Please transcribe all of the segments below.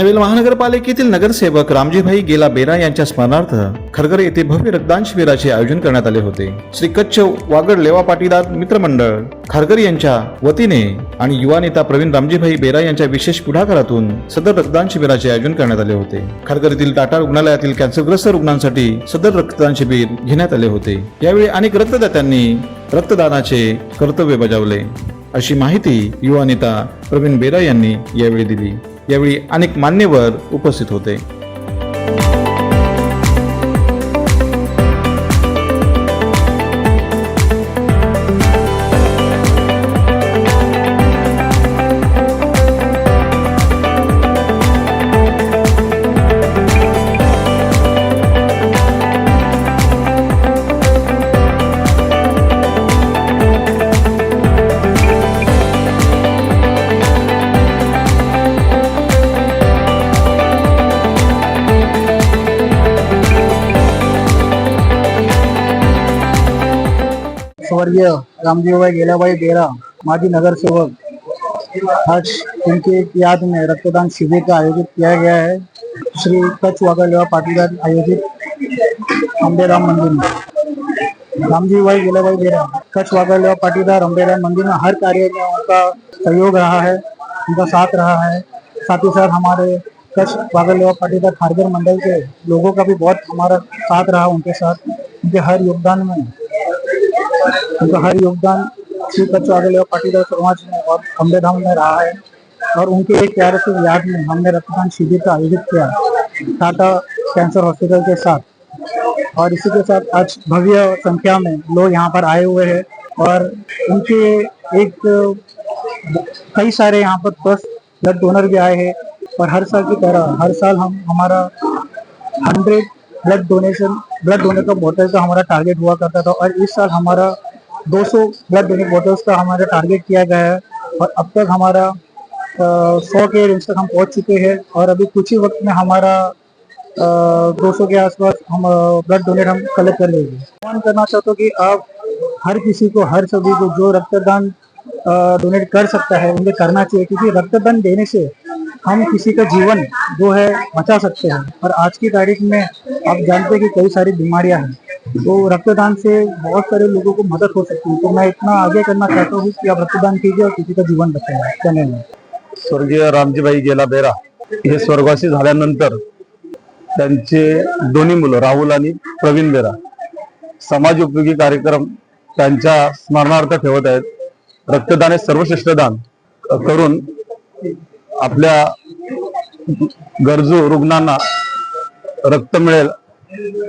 पनवेल महानगरपालिकेतील नगरसेवक रामजीभाई गेला बेरा यांच्या स्मरणार्थ खरगर येथे भव्य रक्तदान शिबिराचे आयोजन करण्यात आले होते. श्री कच्छ वागड लेवा पाटीदार मित्रमंडळ खारगर यांच्या वतीने आणि युवा नेता प्रवीण रामजीभाई बेरा यांच्या विशेष पुढाकारातून सदर रक्तदान शिबिराचे आयोजन करण्यात आले होते. खारगर येथील टाटा रुग्णालयातील कॅन्सरग्रस्त रुग्णांसाठी सदर रक्तदान शिबिर घेण्यात आले होते. यावेळी अनेक रक्तदात्यांनी रक्तदानाचे कर्तव्य बजावले. अशी माहिती युवा नेता प्रवीण बेरा यांनी यावेळी दिली. यावेळी अनेक मान्यवर उपस्थित होते. स्वर्गीय रामजीवभाई गेल्याबाई बेरा माजी नगरसेवक. आज उनके याद में रक्तदान शिविर का आयोजित किया गया है. श्री कच्छ वागलवा पाटीदार आयोजित अम्बेराम मंदिर में. रामजी रामजीवभाई गेल्याबाई बेरा कच्छ वागलवा पाटीदार अम्बेराम मंदिर में हर कार्य में उनका सहयोग रहा है, उनका साथ रहा है. साथ ही साथ हमारे कच्छ वागलवा पाटीदार खारगर मंडल के लोगों का भी बहुत हमारा साथ रहा, उनके साथ उनके हर योगदान में उनका हर योगदान श्री कच्छ आगल पाटीदार समाज में और अम्बेधाम में रहा है और उनके एक प्यारे से याद में हमने रक्तदान शिविर का आयोजित किया टाटा कैंसर हॉस्पिटल के साथ। और इसी के साथ आज भव्य संख्या में लोग यहाँ पर आए हुए हैं और उनके एक कई सारे यहाँ पर प्लस ब्लड डोनर भी आए हैं। और हर साल की तरह हर साल हम हमारा hundred blood donation blood donor का बोतल का हमारा टारगेट हुआ करता था और इस साल हमारा 200 ब्लड डोनेट बोतल्स का हमारा टारगेट किया गया है और अब तक हमारा सौ के रेंज तक हम पहुँच चुके हैं और अभी कुछ ही वक्त में हमारा दो सौ के आसपास हम ब्लड डोनेट हम कलेक्ट कर लेंगे आह्वान करना चाहता हूँ कि आप हर किसी को, हर सभी को जो रक्तदान डोनेट कर सकता है, उन्हें करना चाहिए, क्योंकि रक्तदान देने से हम किसी का जीवन जो है बचा सकते हैं। और आज की तारीख में आप जानते हैं कि कई सारी बीमारियाँ हैं। तो रक्तदान से बहुत सारे लोगों को मदद हो सकती है। तो मैं इतना आगे करना चाहता हूँ कि आप रक्तदान कीजिए और किसी का जीवन बचाएँ। धन्यवाद। स्वर्गीय रामजीबाई गेला बेरा हे स्वर्गवासी झाल्यानंतर त्यांचे दोन्ही मुलं, राहुल आणि प्रवीण बेरा, समाज उपयोगी कार्यक्रम त्यांच्या स्मरणार्थ ठेवत आहेत. रक्तदान हे सर्वश्रेष्ठ दान करून आपल्या गरजू रुग्णांना रक्त मिळेल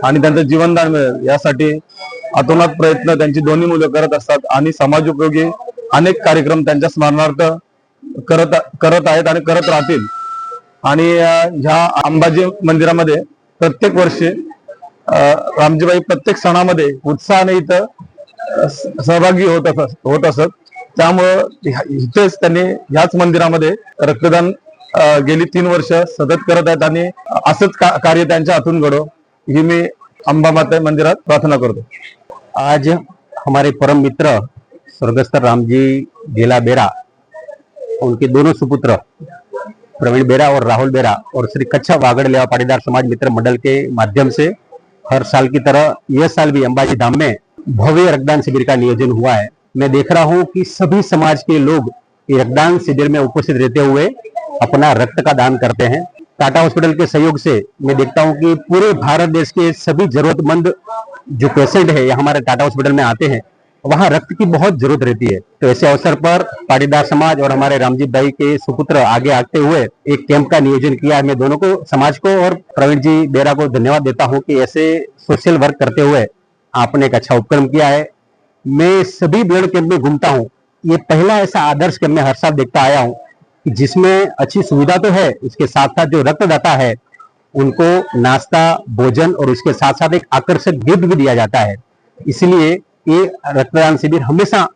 आणि त्यांचं जीवनदान मिळेल यासाठी अतोनात प्रयत्न त्यांची दोन्ही मुलं करत असतात आणि समाज उपयोगी अनेक कार्यक्रम त्यांच्या स्मरणार्थ करत करत आहेत आणि करत राहतील. आणि ह्या अंबाजी मंदिरामध्ये प्रत्येक वर्षी रामजीबाई प्रत्येक सणामध्ये उत्साहाने इथं स- सहभागी होत असत होत असत. त्यामुळं ह्या- इथेच त्यांनी ह्याच मंदिरामध्ये रक्तदान गेली तीन वर्ष सतत करत आहेत आणि असंच का- कार्य त्यांच्या हातून घडो ही मी अंबा माता मंदिरात प्रार्थना करतो. आज हमारे परम मित्र स्वर्गस्थ रामजी गेला बेरा उनके दोनों सुपुत्र प्रवीण बेरा और राहुल बेरा और श्री कच्छा वागड़ लेवा पाटीदार समाज मित्र मंडल के माध्यम से हर साल की तरह यह साल भी अंबाजी धाम में भव्य रक्तदान शिविर का नियोजन हुआ है। मैं देख रहा हूँ कि सभी समाज के लोग रक्तदान शिविर में उपस्थित रहते हुए अपना रक्त का दान करते हैं। टाटा हॉस्पिटल के सहयोग से मैं देखता हूँ कि पूरे भारत देश के सभी जरूरतमंद जो पेशेंट है हमारे टाटा हॉस्पिटल में आते हैं, वहाँ रक्त की बहुत ज़रूरत रहती है। तो ऐसे अवसर पर पाटीदार समाज और हमारे रामजी भाई के सुपुत्र आगे आते हुए एक कैंप का नियोजन किया है। मैं दोनों को, समाज को और प्रवीण जी बेरा को धन्यवाद देता हूँ कि ऐसे सोशल वर्क करते हुए आपने एक अच्छा उपक्रम किया है। मैं सभी ब्लड कैंप में घूमता हूँ। ये पहला ऐसा आदर्श कैंप मैं हर साल देखता आया हूँ जिसमें अच्छी सुविधा तो है उसके साथ साथ जो रक्तदाता है उनको नाश्ता भोजन और उसके साथ साथ एक आकर्षक गिफ्ट भी दिया जाता है। इसलिए ये रक्तदान शिविर हमेशा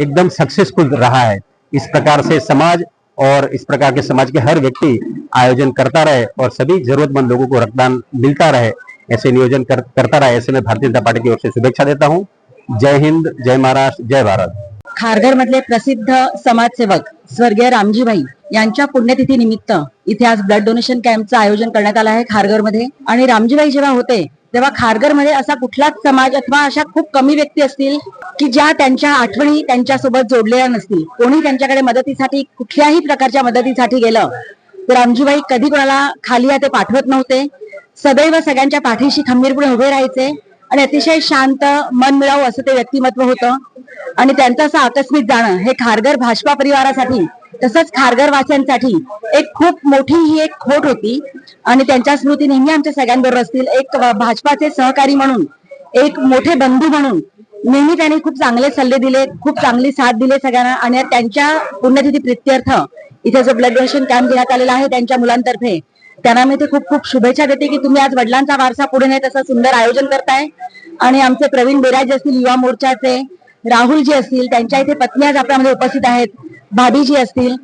एकदम सक्सेसफुल रहा है। इस प्रकार से समाज और इस प्रकार के समाज के हर व्यक्ति आयोजन करता रहे और सभी जरूरतमंद लोगों को रक्तदान मिलता रहे ऐसे नियोजन कर, करता रहे ऐसे में भारतीय जनता पार्टी की ओर से शुभेच्छा देता हूँ। जय हिंद जय महाराष्ट्र जय भारत. खारघर मधले प्रसिद्ध समाजसेवक स्वर्गीय रामजीभाई यांच्या पुण्यतिथी निमित्त इथे आज ब्लड डोनेशन कॅम्पचं आयोजन करण्यात आलं आहे खारघरमध्ये. आणि रामजीबाई जेव्हा होते तेव्हा खारघरमध्ये असा कुठलाच समाज अथवा अशा खूप कमी व्यक्ती असतील की ज्या त्यांच्या आठवणी त्यांच्यासोबत जोडलेल्या नसतील. कोणी त्यांच्याकडे मदतीसाठी कुठल्याही प्रकारच्या मदतीसाठी गेलं तर रामजीबाई कधी कोणाला खाली हाते पाठवत नव्हते. सदैव सगळ्यांच्या पाठीशी खंबीरपणे उभे राहायचे. आणि अतिशय शांत मन मिळावं असं ते व्यक्तिमत्व होतं. आणि त्यांचं असं आकस्मित जाणं हे खारघर भाजपा परिवारासाठी तसंच खारघर वासियांसाठी एक खूप मोठी ही एक खोट होती. आणि त्यांच्या स्मृती नेहमी आमच्या सगळ्यांबरोबर असतील. एक भाजपाचे सहकारी म्हणून एक मोठे बंधू म्हणून नेहमी त्यांनी खूप चांगले सल्ले दिले खूप चांगली साथ दिली सगळ्यांना. आणि त्यांच्या पुण्यतिथी प्रित्यर्थ इथे जो ब्लड डोनेशन कॅम्प घेण्यात आलेला आहे त्यांच्या मुलांतर्फे. त्यांना मी ते खूप खूप शुभेच्छा देते की तुम्ही आज वडिलांचा वारसा पुढे नाही तसं सुंदर आयोजन करताय. आणि आमचे प्रवीण बिराज असतील युवा मोर्चाचे राहुलजी असतील त्यांच्या इथे पत्नी आज आपल्यामध्ये उपस्थित आहेत. भाभीजी असतील.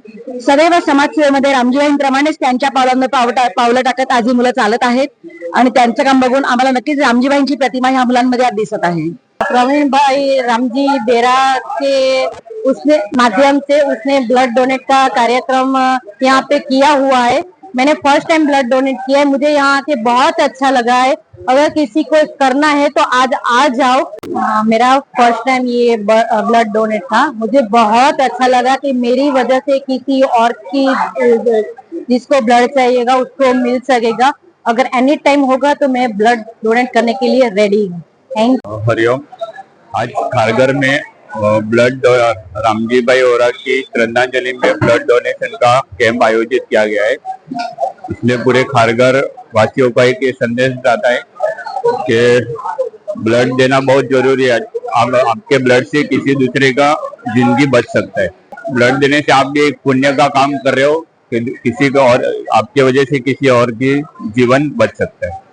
सदैव समाजसेवेमध्ये रामजीबाईंप्रमाणेच त्यांच्या पावलांवर पावटा पावलं टाकत आज ही मुलं चालत आहेत. आणि त्यांचं काम बघून आम्हाला नक्कीच रामजीबाईंची प्रतिमा ह्या मुलांमध्ये आज दिसत आहे. प्रवीणबाई रामजी बेरा के उसने माध्यम से उसने ब्लड डोनेट का कार्यक्रम यहाँ पे किया हुआ है मैंने फ़र्स्ट टाइम ब्लड डोनेट किया है मुझे यहाँ आके बहुत अच्छा लगा है। अगर किसी को करना है तो आज आ जाओ। अ, मेरा फ़र्स्ट टाइम ये ब्लड डोनेट था। मुझे बहुत अच्छा लगा कि मेरी वजह से किसी और की जिसको ब्लड चाहिएगा उसको मिल सकेगा। अगर एनी टाइम होगा तो मैं ब्लड डोनेट करने के लिए रेडी हूँ। थैंक हरिओम। आज खारगर में ब्लड रामजी भाई ओरा की श्रद्धांजलि में ब्लड डोनेशन का कैंप आयोजित किया गया है। इसमें पूरे खारगर वासियों का एक संदेश जाता है कि ब्लड देना बहुत ज़रूरी है। आप आपके ब्लड से किसी दूसरे का ज़िंदगी बच सकता है। ब्लड देने से आप भी एक पुण्य का काम कर रहे हो कि किसी का और, आपके वजह से किसी और की जीवन बच सकता है।